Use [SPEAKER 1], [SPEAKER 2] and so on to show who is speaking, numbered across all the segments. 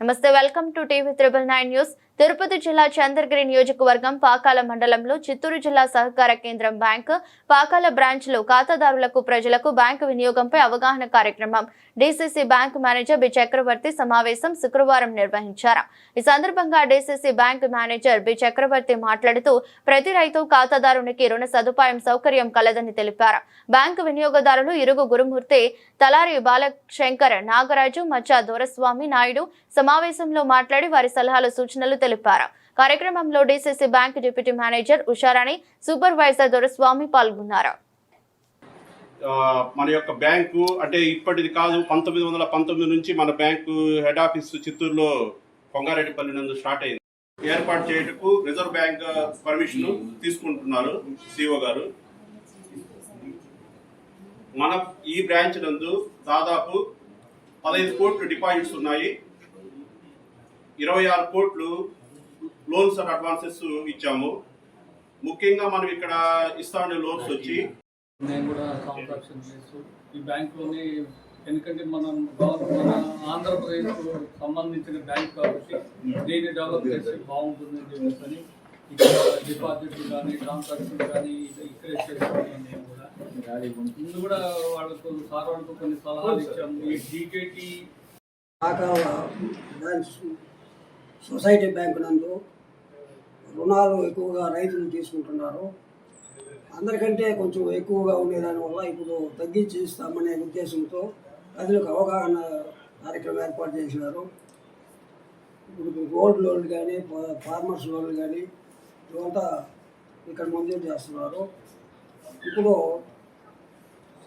[SPEAKER 1] నమస్తే welcome to TV triple nine news Tirupati జిల్లా చంద్రగిరి నియోజకవర్గం పాకాల మండలంలో చిత్తూరు జిల్లా సహకార కేంద్రం బ్యాంకు పాకాల బ్రాంచ్లో ఖాతాదారులకు ప్రజలకు బ్యాంకు వినియోగంపై అవగాహన కార్యక్రమం. DCC bank manager B. Chakravarthi సమావేశం శుక్రవారం నిర్వహించారు. ఈ సందర్భంగా DCC bank manager B. Chakravarthi మాట్లాడుతూ ప్రతి రైతు ఖాతాదారునికి రుణ సదుపాయం సౌకర్యం కలదని తెలిపారు. బ్యాంకు వినియోగదారులు ఇరుగు గురుమూర్తి తలారి బాలశంకర్ నాగరాజు మచ్చా దొరస్వామి నాయుడు సమావేశంలో మాట్లాడి వారి సలహాలు సూచనలు తెలిపారు. కార్యక్రమంలో DCC bank deputy manager Usharani supervisor Doraswamy పాల్గొన్నారు.
[SPEAKER 2] మన యొక్క బ్యాంకు అంటే ఇప్పటిది కాదు పంతొమ్మిది వందల పంతొమ్మిది నుంచి మన బ్యాంకు హెడ్ ఆఫీస్ చిత్తూరులో కొంగారెడ్డిపల్లి నందు స్టార్ట్ అయింది. ఏర్పాటు చేయటకు రిజర్వ్ బ్యాంక్ పర్మిషన్ తీసుకుంటున్నారు సిఓ గారు. మన ఈ బ్రాంచ్ నందు దాదాపు పదహైదు కోట్లు డిపాజిట్స్ ఉన్నాయి. ఇరవై ఆరు కోట్లు లోన్స్ అండ్ అడ్వాన్సెస్ ఇచ్చాము. ముఖ్యంగా మనం ఇక్కడ ఇస్తా ఉండే లోన్స్ వచ్చి
[SPEAKER 3] నేను కూడా కాంట్రాక్షన్ చేస్తూ ఈ బ్యాంకులోని ఎందుకంటే మనం గవర్నమెంట్ మన ఆంధ్రప్రదేశ్ సంబంధించిన బ్యాంక్ కాబట్టి దీన్ని డెవలప్ చేస్తే బాగుంటుంది అని చెప్పేసి ఇక్కడ డిపాజిట్లు కానీ ట్రాన్సాక్షన్ కానీ ఇక్కడే చేసుకుంటాం మేము కూడా. ముందు కూడా వాళ్ళకు సార్ వాళ్ళకు కొన్ని సలహాలు ఇచ్చాము. ఈ డీకేటీ
[SPEAKER 4] సొసైటీ బ్యాంకు నందు రుణాలు ఎక్కువగా రైతులు తీసుకుంటున్నారు. అందరికంటే కొంచెం ఎక్కువగా ఉండేదానివల్ల ఇప్పుడు తగ్గించి ఇస్తామనే ఉద్దేశంతో ప్రజలకు అవగాహన కార్యక్రమం ఏర్పాటు చేసినారు ఇప్పుడు గోల్డ్ లోన్లు కానీ ఫార్మర్స్ లోన్లు కానీ ఇవంతా ఇక్కడ మంజూరు చేస్తున్నారు. ఇప్పుడు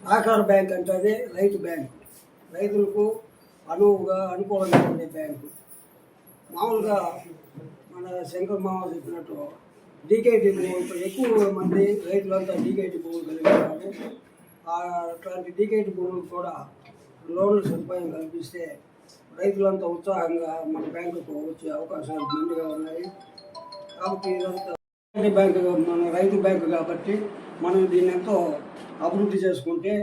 [SPEAKER 4] సహకార బ్యాంక్ అంటే రైతు బ్యాంక్. రైతులకు అనువుగా అనుకూలంగా ఉండే బ్యాంకు. మామూలుగా మన శంకర్ మామ చెప్పినట్టు డీకేటీ భూములు ఎక్కువ మంది రైతులంతా డీకేటీ భూములు కలిగి ఉన్నారు అట్లాంటి డీకేటీ భూములకు కూడా లోన్ల సదుపాయం కల్పిస్తే రైతులంతా ఉత్సాహంగా మన బ్యాంకుకు వచ్చే అవకాశాలు మెండుగా ఉన్నాయి. కాబట్టి ఇదంతా బ్యాంకు మన రైతు బ్యాంకు కాబట్టి మనం దీన్ని ఎంతో అభివృద్ధి చేసుకుంటే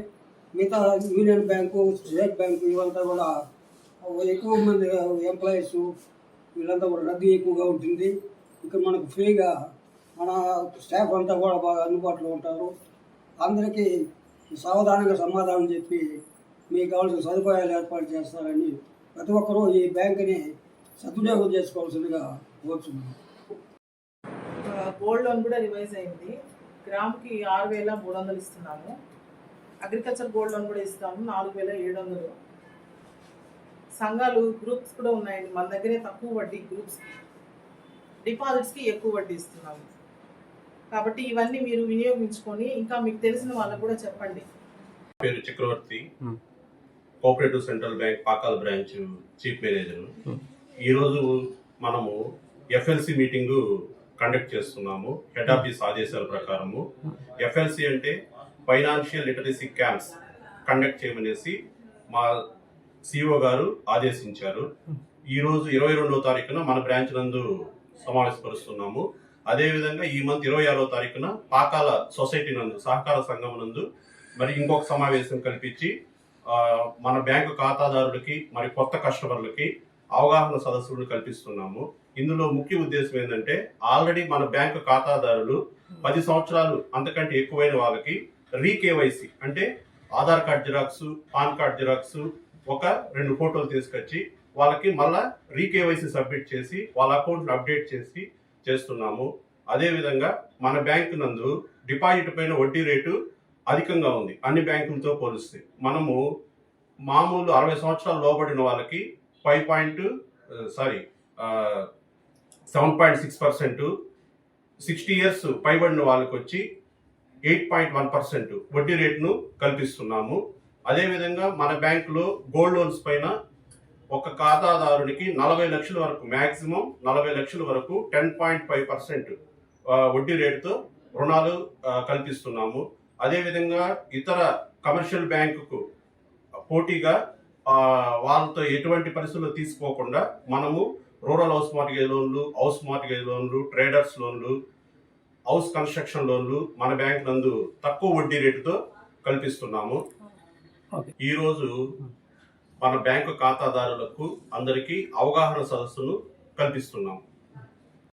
[SPEAKER 4] మిగతా యూనియన్ బ్యాంకు స్టేట్ బ్యాంకు ఇవంతా కూడా ఎక్కువ మంది ఎంప్లాయీస్ వీళ్ళంతా కూడా రద్దీ ఎక్కువగా ఉంటుంది. ఇక్కడ మనకు ఫ్రీగా మన స్టాఫ్ అంతా కూడా బాగా అందుబాటులో ఉంటారు. అందరికీ సావధానంగా సమాధానం చెప్పి మీకు కావాల్సిన సదుపాయాలు ఏర్పాటు చేస్తారని ప్రతి ఒక్కరూ ఈ బ్యాంకుని సద్వినియోగం చేసుకోవాల్సిందిగా కోరుతున్నాను
[SPEAKER 5] గోల్డ్ లోన్ కూడా రివైజ్ అయింది. గ్రామ్కి ఆరు వేల మూడు వందలు ఇస్తున్నాము. అగ్రికల్చర్ గోల్డ్ లోన్ కూడా ఇస్తాము. నాలుగు వేల ఏడు వందలు. సంఘాలు గ్రూప్స్ కూడా ఉన్నాయండి. మన దగ్గరే తక్కువ వడ్డీ గ్రూప్స్ డిపాజిట్స్కి ఎక్కువ వడ్డీ ఇస్తున్నాము. కాబట్టి ఇవన్నీ మీరు వినియోగించుకొని ఇంకా మీకు తెలిసిన వాళ్ళకు కూడా చెప్పండి.
[SPEAKER 2] పేరు Chakravarthi. Cooperative central bank Pakala branch chief manager. ఈ రోజు మనము ఎఫ్ఎల్సి మీటింగ్ కండక్ట్ చేస్తున్నాము. హెడ్ ఆఫీస్ ఆదేశాల ప్రకారము. ఎఫ్ఎల్సి అంటే ఫైనాన్షియల్ లిటరసీ క్యాంప్స్ కండక్ట్ చేయమనేసి మా సిఓ గారు ఆదేశించారు. ఈ రోజు ఇరవై రెండవ తారీఖున మన బ్రాంచ్ నందు సమావేశపరుస్తున్నాము. అదేవిధంగా ఈ మంత్ ఇరవై ఆరో తారీఖున పాకాల సొసైటీ నందు సహకార సంఘం నందు మరి ఇంకొక సమావేశం కల్పించి మన బ్యాంకు ఖాతాదారులకి మరి కొత్త కస్టమర్లకి అవగాహన సదస్సులను కల్పిస్తున్నాము. ఇందులో ముఖ్య ఉద్దేశం ఏంటంటే ఆల్రెడీ మన బ్యాంకు ఖాతాదారులు పది సంవత్సరాలు అంతకంటే ఎక్కువైన వాళ్ళకి రీకేవైసీ అంటే Aadhaar card xerox PAN card xerox ఒక రెండు ఫోటోలు తీసుకొచ్చి వాళ్ళకి మళ్ళా రీకేవైసీ సబ్మిట్ చేసి వాళ్ళ అకౌంట్లు అప్డేట్ చేసి చేస్తున్నాము. అదేవిధంగా మన బ్యాంకు నందు డిపాజిట్ పైన వడ్డీ రేటు అధికంగా ఉంది. అన్ని బ్యాంకులతో పోలిస్తే మనము మామూలు అరవై సంవత్సరాలు లోబడిన వాళ్ళకి five point sorry seven point six percent sixty years పైబడిన వాళ్ళకి వచ్చి ఎయిట్ పాయింట్ వన్ పర్సెంట్ వడ్డీ రేటును కల్పిస్తున్నాము. అదేవిధంగా మన బ్యాంకులో గోల్డ్ లోన్స్ పైన ఒక ఖాతాదారునికి నలభై లక్షల వరకు మ్యాక్సిమం నలభై లక్షల వరకు టెన్ పాయింట్ ఫైవ్ పర్సెంట్ వడ్డీ రేటుతో రుణాలు కల్పిస్తున్నాము. అదేవిధంగా ఇతర కమర్షియల్ బ్యాంకుకు పోటీగా వాళ్ళతో ఎటువంటి పరిస్థితులు తీసుకోకుండా మనము రూరల్ హౌస్ మార్గేజ్ లోన్లు హౌస్ మార్గేజ్ లోన్లు ట్రేడర్స్ లోన్లు హౌస్ కన్స్ట్రక్షన్ లోన్లు మన బ్యాంక్ నందు తక్కువ వడ్డీ రేటుతో కల్పిస్తున్నాము. ఈరోజు మన బ్యాంకు ఖాతాదారులకు అందరికీ అవగాహన సదస్సును కల్పిస్తున్నాం